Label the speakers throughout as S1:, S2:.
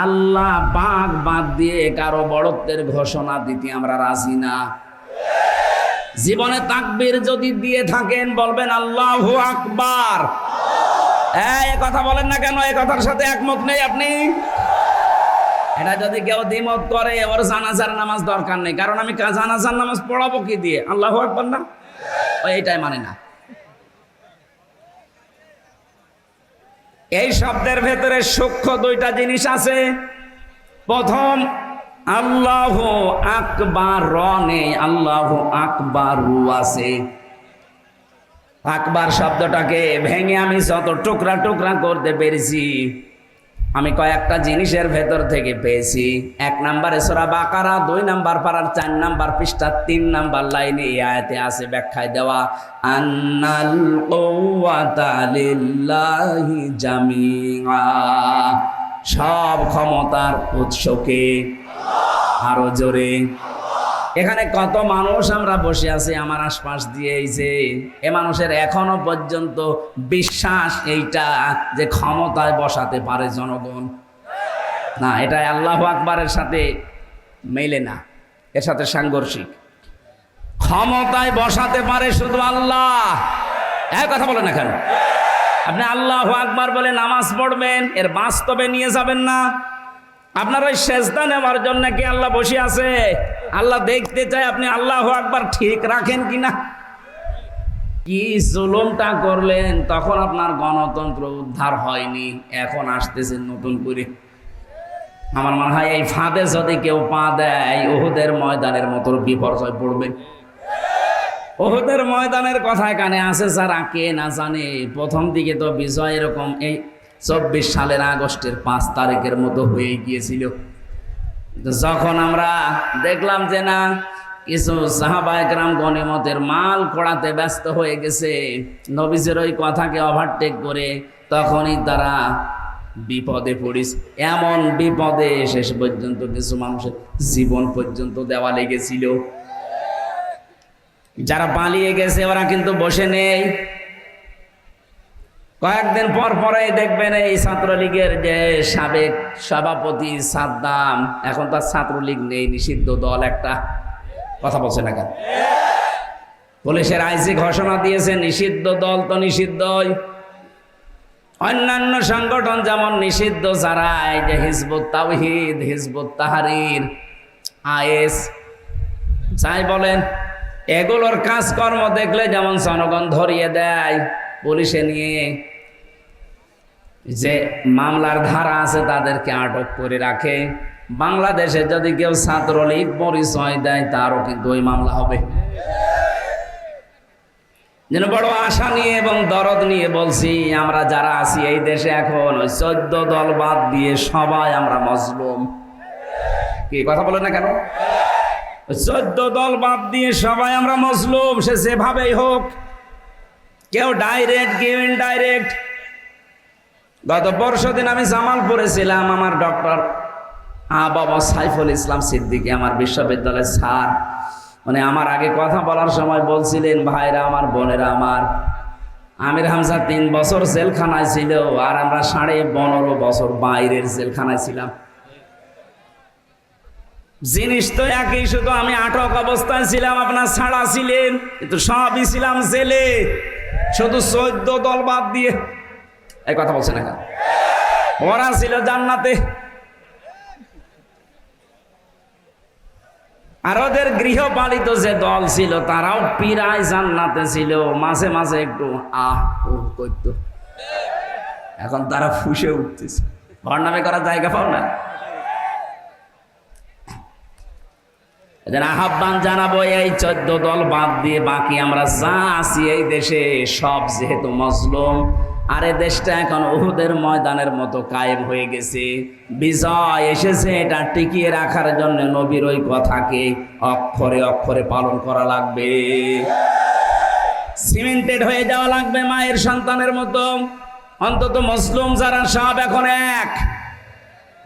S1: আল্লাহ পাক বাদ দিয়ে কারও বড়ত্বের ঘোষণা দিতে আমরা রাজি না। জীবনে তাকবীর যদি দিয়ে থাকেন, বলবেন আল্লাহু আকবার। এ কথা বলেন না কেন, এই কথার সাথে একমত নেই আপনি? এটা যদি কেউ দ্বিমত করে, ওর জানাজার নামাজ দরকার নেই। কারণ আমি জানাজার নামাজ পড়াবো কি দিয়ে? আল্লাহু আকবার না? ও এইটাই মানে না। এই শব্দের ভেতরে সূক্ষ্ম দুইটা জিনিস আছে। প্রথম, আল্লাহ আকবার র আল্লাহ আকবার রু আছে। আকবার শব্দটাকে ভেঙে আমি যত টুকরা টুকরা করতে পেরেছি আমি কয়েকটা জিনিসের ভেতর থেকে পেয়েছি। এক নাম্বার এসরা বাকারা, দুই নাম্বার পাড়ার, চার নাম্বার পৃষ্ঠা, তিন নাম্বার লাইনে এই আয়াতে আছে ব্যাখ্যায় দেওয়া, আন্নাল জামিআ। সব ক্ষমতার উৎসকে আরও জোরে এখানে কত মানুষ আমরা বসে আছি আমার আশপাশ দিয়ে এই যে, এ মানুষের এখনও পর্যন্ত বিশ্বাস এইটা যে ক্ষমতায় বসাতে পারে জনগণ। না, এটা আল্লাহ আকবরের সাথে মেলে না, এর সাথে সাংঘর্ষিক। ক্ষমতায় বসাতে পারে শুধু আল্লাহ। এক কথা বলেন না কেন? আপনি আল্লাহ আকবার বলে নামাজ পড়বেন, এর বাস্তবে নিয়ে যাবেন না। আপনার ওই সেজদা নেওয়ার জন্য কি আল্লাহ বসে আছে? আল্লাহ দেখতে চায় আপনি আল্লাহ একবার ঠিক রাখেন কিনা? কি জুলুমটা করলেন, তখন আপনার গণতন্ত্র উদ্ধার হয়নি, এখন আসতেছে নতুন করে। আমার মনে হয় এই ফাঁদে যদি কেউ পা দেয় ওহুদের ময়দানের মতো বিপর্যয় পড়বে। ওহুদের ময়দানের কথা এখানে আছে, যারা কে না জানে, প্রথম দিকে তো বিজয় এরকম, এই চব্বিশ সালের আগস্টের পাঁচ তারিখের মতো হয়ে গিয়েছিল। যখন আমরা দেখলাম যে না, কিছু সাহাবায়করাম গণিমতের মাল কড়াতে ব্যস্ত হয়ে গেছে, নবীজের ওই কথাকে ওভারটেক করে তখনই তারা বিপদে পড়িস। এমন বিপদে শেষ পর্যন্ত কিছু মানুষের জীবন পর্যন্ত দেওয়া লেগেছিল। যারা পালিয়ে গেছে, ওরা কিন্তু বসে নেই। কয়েকদিন পর পরে দেখবেন এই ছাত্রলীগের যে সাবেক সভাপতি সাদ্দাম, এখন তার ছাত্রলীগ নেই, নিষিদ্ধ দল একটা। কথা বলছে না কেন? পুলিশের আইসি ঘোষণা দিয়েছে, নিষিদ্ধ দল তো নিষিদ্ধই। অন্যান্য সংগঠন যেমন নিষিদ্ধ যারা এই যে হিজবুত তাওহিদ, হিজবুত তাহারির, আইএস, যাই বলেন, এগুলোর কাজকর্ম দেখলে যেমন জনগণ ধরিয়ে দেয়, পুলিশে নিয়ে যে মামলার ধারা আছে তাদেরকে আটক করে রাখে। বাংলাদেশে যদি কেউ ছাত্রলীগ পরিচয় দেয়, তারও কিন্তু ওই মামলা হবে। যেন বড় আশা নিয়ে এবং দরদ নিয়ে বলছি, আমরা যারা আছি এই দেশে এখন, ওই চোদ্দ দল বাদ দিয়ে সবাই আমরা মজলুম। কি কথা বলে না কেন? চোদ্দ দল বাদ দিয়ে সবাই আমরা মজলুম, সে যেভাবেই হোক। কেউ ডাইরেক্ট, কেউ ইনডাইরেক্ট গত পরশু দিন আমি জামালপুরে ছিলাম আমার ডক্টর বাবা সাইফুল ইসলাম সিদ্দিকি, আমার বিশ্ববিদ্যালয়ের স্যার। মানে আমার আগে কথা বলার সময় বলছিলেন, ভাইরা, আমার বোনেরা, আমার আমির হামজা তিন বছর জেলখানায় ছিল আর আমরা সাড়ে পনেরো বছর বাইরের জেলখানায় ছিলাম। জিনিস তো একই, শুধু আমি আটক অবস্থায় ছিলাম, আপনার ছাড়া ছিলেন, কিন্তু সবই ছিলাম জেলে। শুধু চোদ্দ দল বাদ দিয়ে এই কথা বলছে না ওরা ছিল জান্নাতে। আর ওদের গৃহপালিত যে দল ছিল, তারাও পিরায় জান্নাতে ছিল। মাঝে মাঝে একটু, আহ করতো এখন তারা ফুসে উঠতেছে। ঘর নামে করার জায়গা পাও না? আহ্বান জানাব, এই চোদ্দ দল বাদ দিয়ে বাকি আমরা যা আছি এই দেশে সব যেহেতু মজলুম আর দেশটা এখন উহুদের ময়দানের মতো কায়েম হয়ে গেছে। বিজয় এসেছে এটা টিকিয়ে রাখার জন্য নবীর ওই কথাকে অক্ষরে অক্ষরে পালন করা লাগবে। সিমেন্টেড হয়ে যাওয়া লাগবে মায়ের সন্তানের মতো। অন্তত মুসলিম যারা সব এখন এক।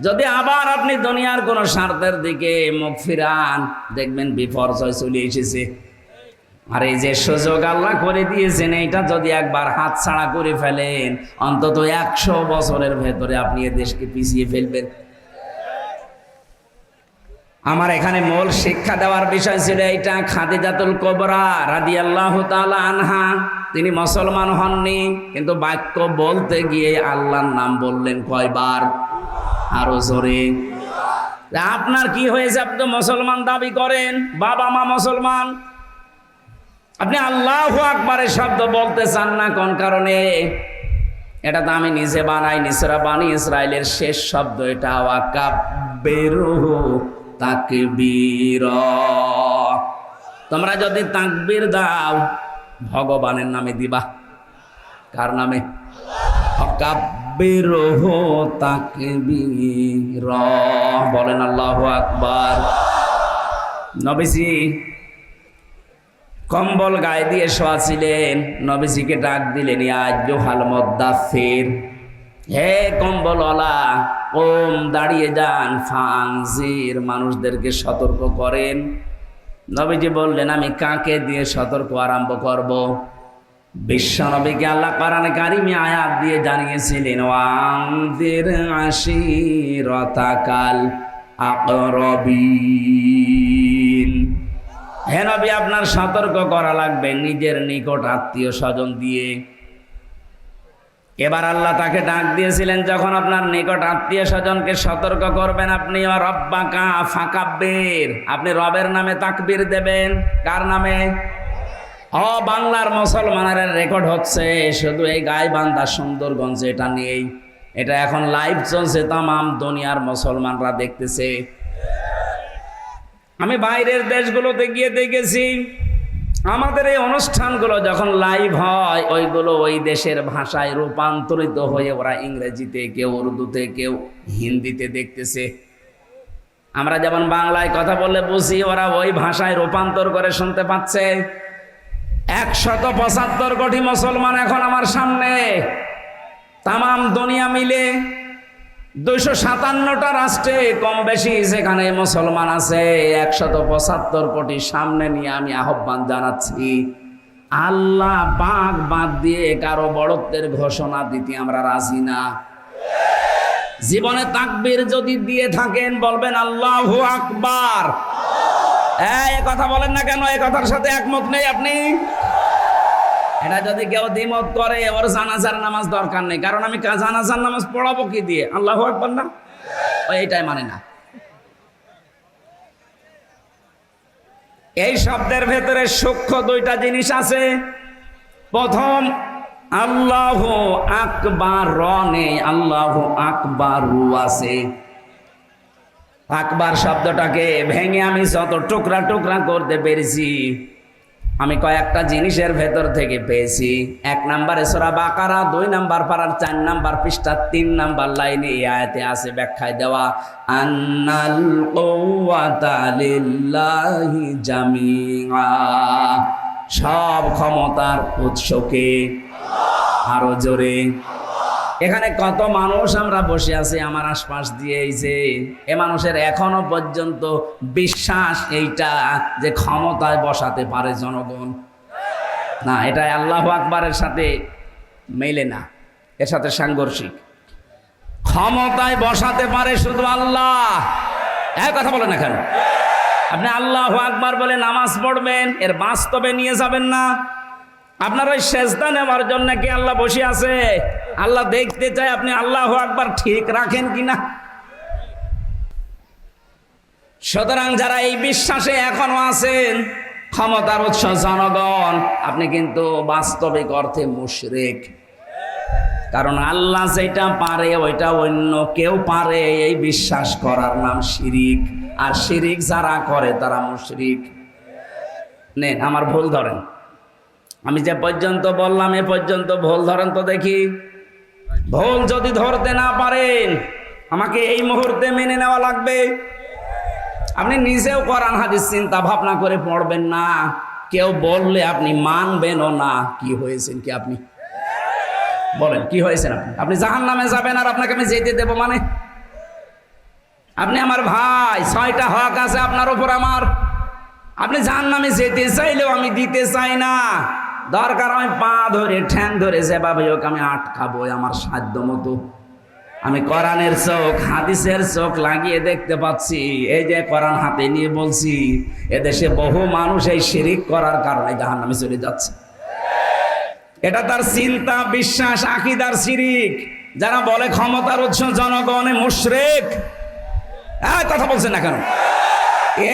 S1: যদি আবার আপনি দুনিয়ার কোন স্বার্থের দিকে মুখ ফিরান, দেখবেন বিপর্যয় চলে এসেছে। আর এই যে সুযোগ আল্লাহ করে দিয়েছেন, এইটা যদি একবার হাত ছাড়া করে ফেলেন, অন্তত একশো বছরের ভেতরে আপনি এ দেশকে পিছিয়ে ফেলবেন। আমার এখানে মূল শিক্ষা দেওয়ার বিষয় ছিল এইটা, খাদিজাতুল কোবরা রাদি আল্লাহ আনহা। তিনি মুসলমান হননি, কিন্তু বাক্য বলতে গিয়ে আল্লাহর নাম বললেন কয়বার? আরও জোরে। আপনার কি হয়েছে? আপনি মুসলমান দাবি করেন, বাবা মা মুসলমান। আপনি আল্লাহ আকবারের শব্দ বলতে চান না, কোন কারণে? এটা তো আমি নিজে বানাই নিসরা বানি ইসরায়েলের শেষ শব্দ এটা ওয়াকাব বেরুহু তাকবীর। তোমরা যদি তাকবীর দাও, ভগবানের নামে দিবা। কার নামে? অকাব্যেরহ তাকবীর। বলেন আল্লাহ আকবার। নবীজি কম্বল গায়ে দিয়ে শোয়াছিলেন। নবীজিকে ডাক দিলেন আজ হাল মদ্দাফির হে কম্বলওয়ালা, ওম, দাঁড়িয়ে যান ফাংজির মানুষদেরকে সতর্ক করেন। নবীজি বললেন, আমি কাকে দিয়ে সতর্ক আরম্ভ করব? বিশ্ব নবীকে আল্লাহ কোরআন কারিমে আয়াত দিয়ে জানিয়েছিলেন ওয়াংদের আশিরতাকাল আকরবিন হে নবী, আপনার সতর্ক করা লাগবে নিজের নিকট আত্মীয় স্বজন দিয়ে। এবার আল্লাহ তাকে ডাক দিয়েছিলেন, যখন আপনার নিকট আত্মীয় স্বজনকে সতর্ক করবেন, আপনি রব্বাকা আপনি রবের নামে তাকবির দেবেন। কার নামে? অ বাংলার মুসলমানের রেকর্ড হচ্ছে শুধু এই গাইবান্ধা সুন্দরগঞ্জে, এটা নিয়েই। এটা এখন লাইভ চলছে, তামাম দুনিয়ার মুসলমানরা দেখতেছে। আমি বাইরের দেশগুলোতে গিয়ে দেখেছি, আমাদের এই অনুষ্ঠানগুলো যখন লাইভ হয়, ওইগুলো ওই দেশের ভাষায় রূপান্তরিত হয়ে ওরা ইংরেজিতে কেউ উর্দুতে কেউ হিন্দিতে দেখতেছে। আমরা যেমন বাংলায় কথা বললে বুঝি, ওরা ওই ভাষায় রূপান্তর করে শুনতে পাচ্ছে। একশত পঁচাত্তর কোটি মুসলমান এখন আমার সামনে। তামাম দুনিয়া মিলে দুইশো সাতান্নটা রাষ্ট্রে কম বেশি যেখানে মুসলমান আছে, একশত পঁচাত্তর কোটি সামনে নিয়ে আমি আহ্বান জানাচ্ছি। আল্লাহ বাঘ বাদ দিয়ে কারও বড়ত্বের ঘোষণা দিতে আমরা রাজি না। জীবনে তাকবীর যদি দিয়ে থাকেন, বলবেন আল্লাহ আকবার। এ কথা বলেন না কেন? এই কথার সাথে একমত নেই আপনি? এটা যদি কেউ দ্বিমত করে, ওর জানাজার নামাজ দরকার নেই। কারণ আমি জানাজার নামাজ পড়াবো কি দিয়ে? আল্লাহ একবার না? এইটাই মানে না। এই শব্দের ভেতরে সূক্ষ্ম দুইটা জিনিস আছে। প্রথম, আল্লাহ আকবার নেই আল্লাহ আকবার রু আছে আকবার শব্দটাকে ভেঙে আমি যত টুকরা টুকরা করতে পেরেছি আমি কয়েকটা জিনিসের ভেতর থেকে পেয়েছি। এক নাম্বার এসরা বাকারা, দুই নাম্বার পাড়ার, চার নাম্বার পৃষ্ঠার তিন নাম্বার লাইনে এই আয়াতে আছে ব্যাখ্যায় দেওয়া, আন্নাল জামিয়া সব ক্ষমতার উৎসকে আরও জোরে এখানে কত মানুষ আমরা বসে আছি আমার আশপাশ দিয়ে এই যে, এ মানুষের এখনও পর্যন্ত বিশ্বাস এইটা যে ক্ষমতায় বসাতে পারে জনগণ। না, এটা আল্লাহ আকবারের সাথে মেলে না, এর সাথে সাংঘর্ষিক। ক্ষমতায় বসাতে পারে শুধু আল্লাহ। এক কথা বলেন না কেন? আপনি আল্লাহ আকবার বলে নামাজ পড়বেন, এর বাস্তবে নিয়ে যাবেন না। আপনার ওই সেজদা নেওয়ার জন্য কি আল্লাহ বসে আছে? আল্লাহ দেখতে চায় আপনি আল্লাহ আকবার ঠিক রাখেন কিনা? সুতরাং যারা এই বিশ্বাসে এখনও আছেন, ক্ষমতার উৎস জনগণ, আপনি কিন্তু বাস্তবিক অর্থে মুশরিক। কারণ আল্লাহ যেটা পারে, ওইটা অন্য কেউ পারে, এই বিশ্বাস করার নাম শিরিক। আর শিরিক যারা করে, তারা মুশরিক। নেন, আমার ভুল ধরেন। আমি যে পর্যন্ত বললাম, এ পর্যন্ত ভুল ধরেন তো দেখি। ভুল যদি ধরতে না পারেন, আমাকে এই মুহূর্তে মেনে নেওয়া লাগবে। আপনি নিজেও কোরআন, হাদিস চিন্তা ভাবনা করে পড়বেন না। কেউ বললে আপনি মানবেনও না। কি হয়েছেন কি আপনি? বলেন, কি হয়েছেন আপনি? আপনি জাহান নামে যাবেন আর আপনাকে আমি যেতে দেবো মানে? আপনি আমার ভাই, ছয়টা হক আছে আপনার উপর আমার। আপনি জাহান নামে যেতে চাইলেও আমি দিতে চাই না। দরকার আমি পা ধরে, ঠ্যাং ধরে, যেভাবে হোক আমি আটকাবো আমার সাধ্য মতো আমি কোরআনের চোখ, হাদিসের চোখ লাগিয়ে দেখতে পাচ্ছি। এই যে কোরআন হাতে নিয়ে বলছি, এদেশে বহু মানুষ এই শিরিক করার কারণে জাহান নামে চলে যাচ্ছে। এটা তার চিন্তা, বিশ্বাস, আকিদার শিরিক। যারা বলে ক্ষমতার উৎস জনগণে মুশরেক কথা বলছেন না কেন?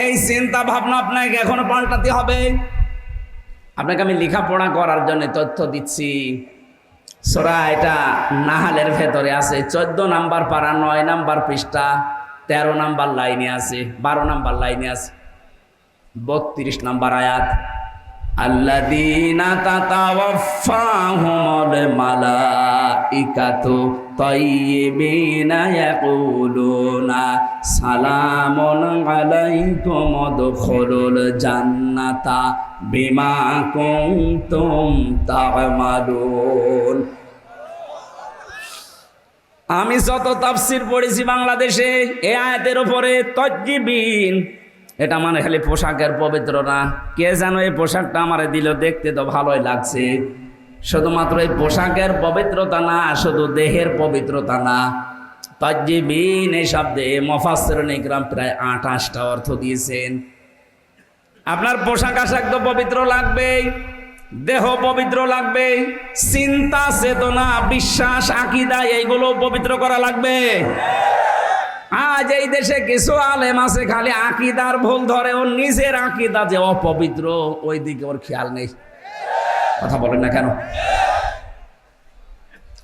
S1: এই চিন্তা ভাবনা আপনাকে এখনও পাল্টাতে হবে। আপনাকে আমি লেখাপড়া করার জন্য তথ্য দিচ্ছি। সোরা এটা নাহালের ভেতরে আছে। চোদ্দ নাম্বার পাড়া নয় নাম্বার পৃষ্ঠা, তেরো নাম্বার লাইনে আছে, বারো নাম্বার লাইনে আছে। বত্রিশ নাম্বার আয়াত। আল্লাদিনা তাতাওয়াফাহুমুল মালাইকাতু তাইয়িবিনা ইয়াকুলুনা সালামুন আলাইকুম উদখুলুল জান্নাতা বিমা কুনতুম তা'মালুন। আমি যত তাফসির পড়েছি বাংলাদেশে, এ আয়াতের উপরে তজ্জিবিন এটা মানে খালি পোশাকের পবিত্র না। কে জানো এই পোশাকটা আমারে দিল দেখতে তো ভালোই লাগছে। শুধুমাত্র এই পোশাকের পবিত্রতা না, শুধু দেহের পবিত্রতা না। তজ্জিবিন এই শব্দে মফাসর নিকরাম প্রায় আঠাশটা অর্থ দিয়েছেন। আপনার পোশাক আশাক তো পবিত্র লাগবেই, দেহ পবিত্র লাগবে চিন্তা, চেতনা, বিশ্বাস, আকিদা, এইগুলো পবিত্র করা লাগবে। আজ এই দেশে কিছু আলেম আছে, খালি আকিদার ভুল ধরে, ওর নিজের আকিদা যে অপবিত্র ওই দিকে ওর খেয়াল নেই। কথা বলেন না কেন?